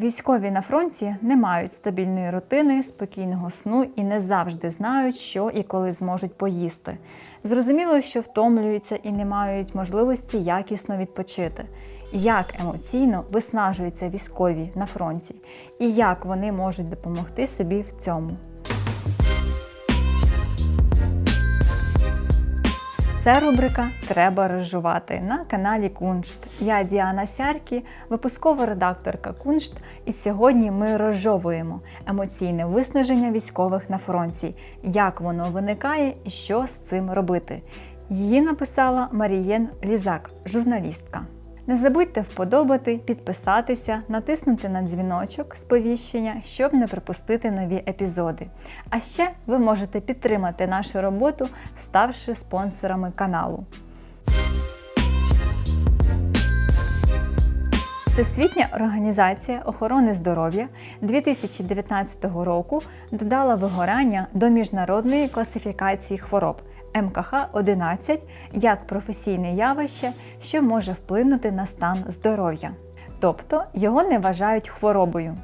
Військові на фронті не мають стабільної рутини, спокійного сну і не завжди знають, що і коли зможуть поїсти. Зрозуміло, що втомлюються і не мають можливості якісно відпочити. Як емоційно виснажуються військові на фронті, і як вони можуть допомогти собі в цьому. Це рубрика Треба розжувати на каналі Куншт. Я Діана Сяркі, випускова редакторка Куншт, і сьогодні ми розжовуємо емоційне виснаження військових на фронті, як воно виникає і що з цим робити. Її написала Марієн Лізак, журналістка. Не забудьте вподобати, підписатися, натиснути на дзвіночок сповіщення, щоб не пропустити нові епізоди. А ще ви можете підтримати нашу роботу, ставши спонсорами каналу. Всесвітня організація охорони здоров'я 2019 року додала вигорання до міжнародної класифікації хвороб МКХ-11 як професійне явище, що може вплинути на стан здоров'я, тобто його не вважають хворобою.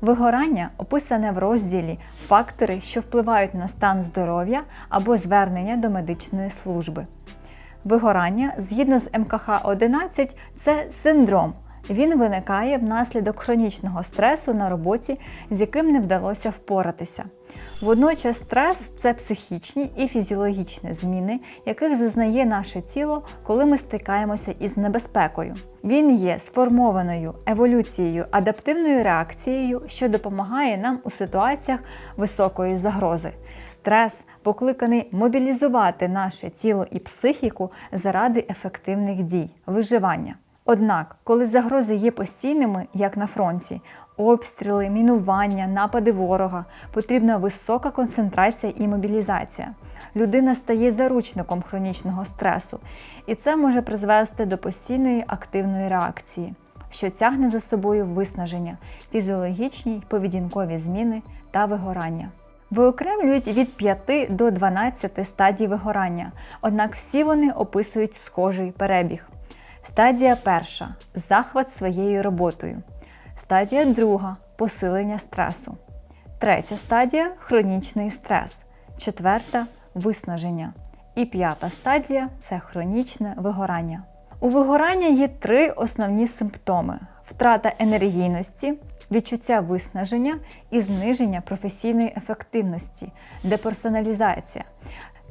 Вигорання описане в розділі Фактори, що впливають на стан здоров'я або звернення до медичної служби. Вигорання згідно з МКХ-11 це синдром. Він виникає внаслідок хронічного стресу на роботі, з яким не вдалося впоратися. Водночас стрес це психічні і фізіологічні зміни, яких зазнає наше тіло, коли ми стикаємося із небезпекою. Він є сформованою еволюцією адаптивною реакцією, що допомагає нам у ситуаціях високої загрози. Стрес покликаний мобілізувати наше тіло і психіку заради ефективних дій, виживання. Однак, коли загрози є постійними, як на фронті, обстріли, мінування, напади ворога, потрібна висока концентрація і мобілізація. Людина стає заручником хронічного стресу, і це може призвести до постійної активної реакції, що тягне за собою виснаження, фізіологічні поведінкові зміни та вигорання. Виокремлюють від 5 до 12 стадій вигорання, однак всі вони описують схожий перебіг. Стадія перша захват своєю роботою. Стадія друга посилення стресу. Третя стадія хронічний стрес. Четверта виснаження. І п'ята стадія це хронічне вигорання. У вигорання є три основні симптоми: втрата енергійності, відчуття виснаження і зниження професійної ефективності, деперсоналізація.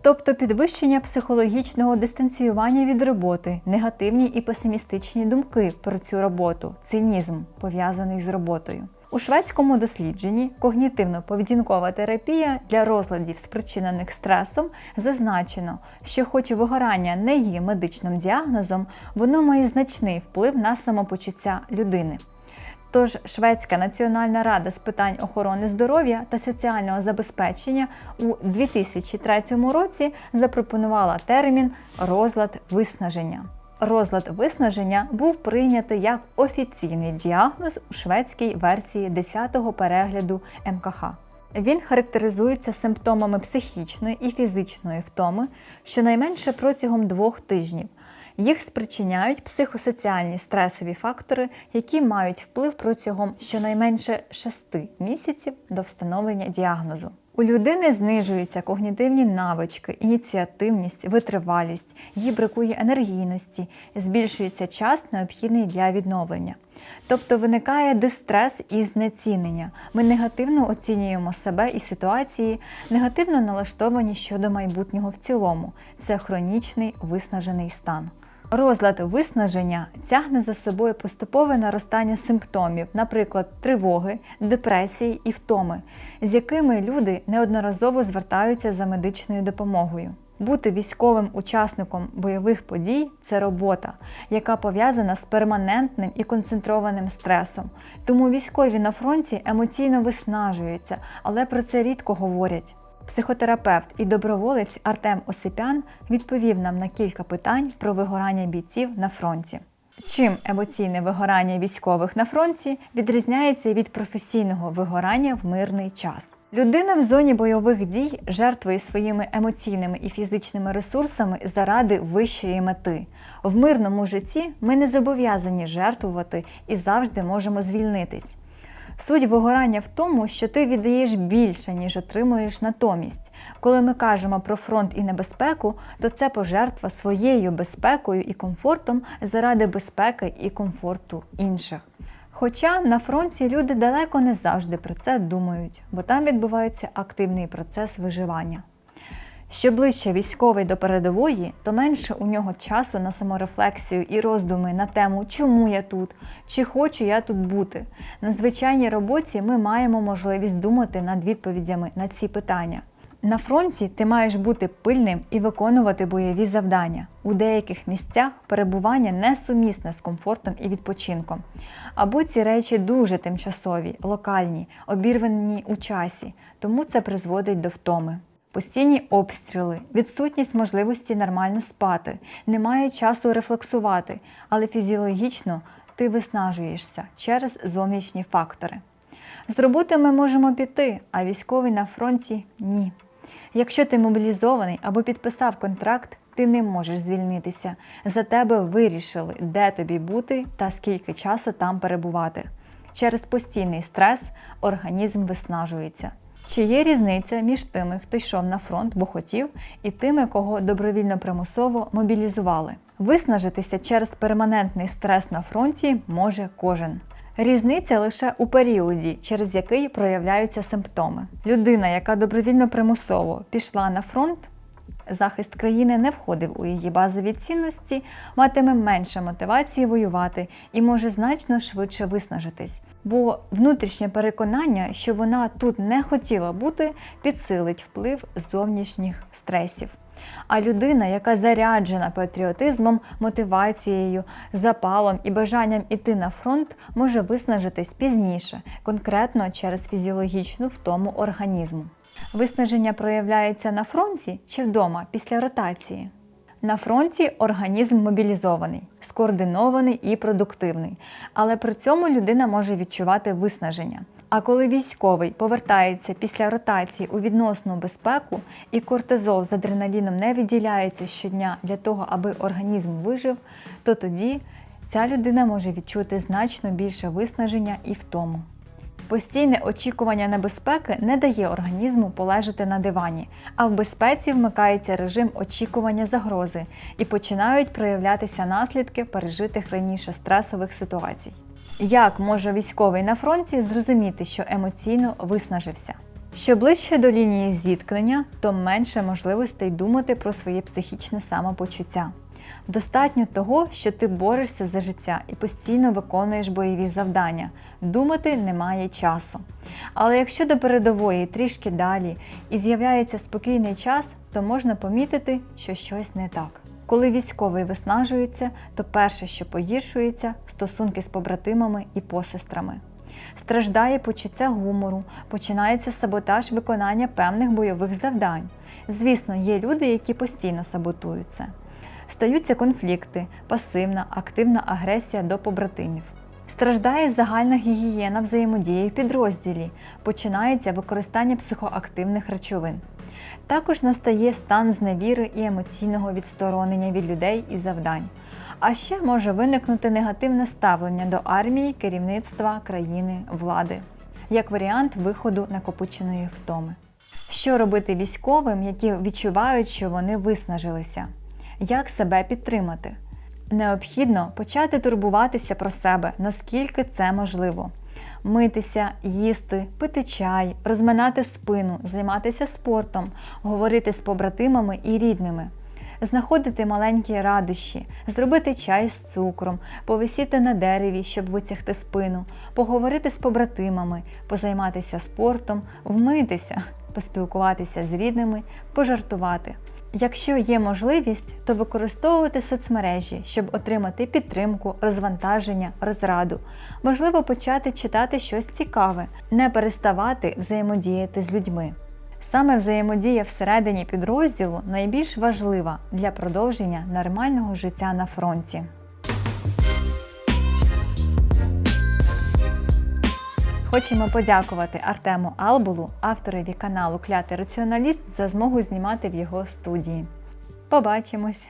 Тобто підвищення психологічного дистанціювання від роботи, негативні і песимістичні думки про цю роботу, цинізм пов'язаний з роботою. У шведському дослідженні когнітивно-поведінкова терапія для розладів, спричинених стресом, зазначено, що, хоч вигорання не є медичним діагнозом, воно має значний вплив на самопочуття людини. Тож Шведська національна рада з питань охорони здоров'я та соціального забезпечення у 2003 році запропонувала термін розлад виснаження. Розлад виснаження був прийнятий як офіційний діагноз у шведській версії 10-го перегляду МКХ. Він характеризується симптомами психічної і фізичної втоми щонайменше протягом двох тижнів. Їх спричиняють психосоціальні стресові фактори, які мають вплив протягом щонайменше 6 місяців до встановлення діагнозу. У людини знижуються когнітивні навички, ініціативність, витривалість, їй бракує енергійності, збільшується час, необхідний для відновлення. Тобто виникає дистрес і знецінення. Ми негативно оцінюємо себе і ситуації, негативно налаштовані щодо майбутнього в цілому. Це хронічний виснажений стан. Розлад виснаження тягне за собою поступове наростання симптомів, наприклад, тривоги, депресії і втоми, з якими люди неодноразово звертаються за медичною допомогою. Бути військовим учасником бойових подій це робота, яка пов'язана з перманентним і концентрованим стресом. Тому військові на фронті емоційно виснажуються, але про це рідко говорять. Психотерапевт і доброволець Артем Осипян відповів нам на кілька питань про вигорання бійців на фронті. Чим емоційне вигорання військових на фронті відрізняється від професійного вигорання в мирний час? Людина в зоні бойових дій жертвує своїми емоційними і фізичними ресурсами заради вищої мети. В мирному житті ми не зобов'язані жертвувати і завжди можемо звільнитись. Суть вигорання в тому, що ти віддаєш більше, ніж отримуєш натомість. Коли ми кажемо про фронт і небезпеку, то це пожертва своєю безпекою і комфортом заради безпеки і комфорту інших. Хоча на фронті люди далеко не завжди про це думають, бо там відбувається активний процес виживання. Що ближче військовий до передової, то менше у нього часу на саморефлексію і роздуми на тему, чому я тут, чи хочу я тут бути. На звичайній роботі ми маємо можливість думати над відповідями на ці питання. На фронті ти маєш бути пильним і виконувати бойові завдання. У деяких місцях перебування несумісне з комфортом і відпочинком. Або ці речі дуже тимчасові, локальні, обірвані у часі, тому це призводить до втоми. Постійні обстріли, відсутність можливості нормально спати, немає часу рефлексувати, але фізіологічно ти виснажуєшся через зовнішні фактори. З роботи ми можемо піти, а військовий на фронті ні. Якщо ти мобілізований або підписав контракт, ти не можеш звільнитися. За тебе вирішили, де тобі бути та скільки часу там перебувати. Через постійний стрес організм виснажується. Чи є різниця між тими, хто йшов на фронт, бо хотів, і тими, кого добровільно примусово мобілізували? Виснажитися через перманентний стрес на фронті може кожен. Різниця лише у періоді, через який проявляються симптоми. Людина, яка добровільно примусово пішла на фронт, захист країни не входив у її базові цінності, матиме менше мотивації воювати і може значно швидше виснажитись. Бо внутрішнє переконання, що вона тут не хотіла бути, підсилить вплив зовнішніх стресів. А людина, яка заряджена патріотизмом, мотивацією, запалом і бажанням іти на фронт, може виснажитись пізніше, конкретно через фізіологічну втому організму. Виснаження проявляється на фронті чи вдома після ротації. На фронті організм мобілізований, скоординований і продуктивний, але при цьому людина може відчувати виснаження. А коли військовий повертається після ротації у відносну безпеку і кортизол з адреналіном не виділяється щодня для того, аби організм вижив, то тоді ця людина може відчути значно більше виснаження і втому. Постійне очікування небезпеки не дає організму полежати на дивані, а в безпеці вмикається режим очікування загрози і починають проявлятися наслідки пережитих раніше стресових ситуацій. Як може військовий на фронті зрозуміти, що емоційно виснажився? Що ближче до лінії зіткнення, то менше можливостей думати про своє психічне самопочуття. Достатньо того, що ти борешся за життя і постійно виконуєш бойові завдання. Думати немає часу. Але якщо до передової трішки далі і з'являється спокійний час, то можна помітити, що щось не так. Коли військовий виснажується, то перше, що погіршується, стосунки з побратимами і посестрами. Страждає почуття гумору, починається саботаж виконання певних бойових завдань. Звісно, є люди, які постійно саботуються. Стаються конфлікти, пасивна, активна агресія до побратимів. Страждає загальна гігієна взаємодії в підрозділі, починається використання психоактивних речовин. Також настає стан зневіри і емоційного відсторонення від людей і завдань. А ще може виникнути негативне ставлення до армії, керівництва, країни, влади, як варіант виходу накопиченої втоми. Що робити військовим, які відчувають, що вони виснажилися? Як себе підтримати? Необхідно почати турбуватися про себе, наскільки це можливо. Митися, їсти, пити чай, розминати спину, займатися спортом, говорити з побратимами і рідними, знаходити маленькі радощі, зробити чай з цукром, повисіти на дереві, щоб витягти спину, поговорити з побратимами, позайматися спортом, вмитися, поспілкуватися з рідними, пожартувати. Якщо є можливість, то використовувати соцмережі, щоб отримати підтримку, розвантаження, розраду. Можливо, почати читати щось цікаве, не переставати взаємодіяти з людьми. Саме взаємодія всередині підрозділу найбільш важлива для продовження нормального життя на фронті. Хочемо подякувати Артему Албулу, авторові каналу Клятий раціоналіст, за змогу знімати в його студії. Побачимось!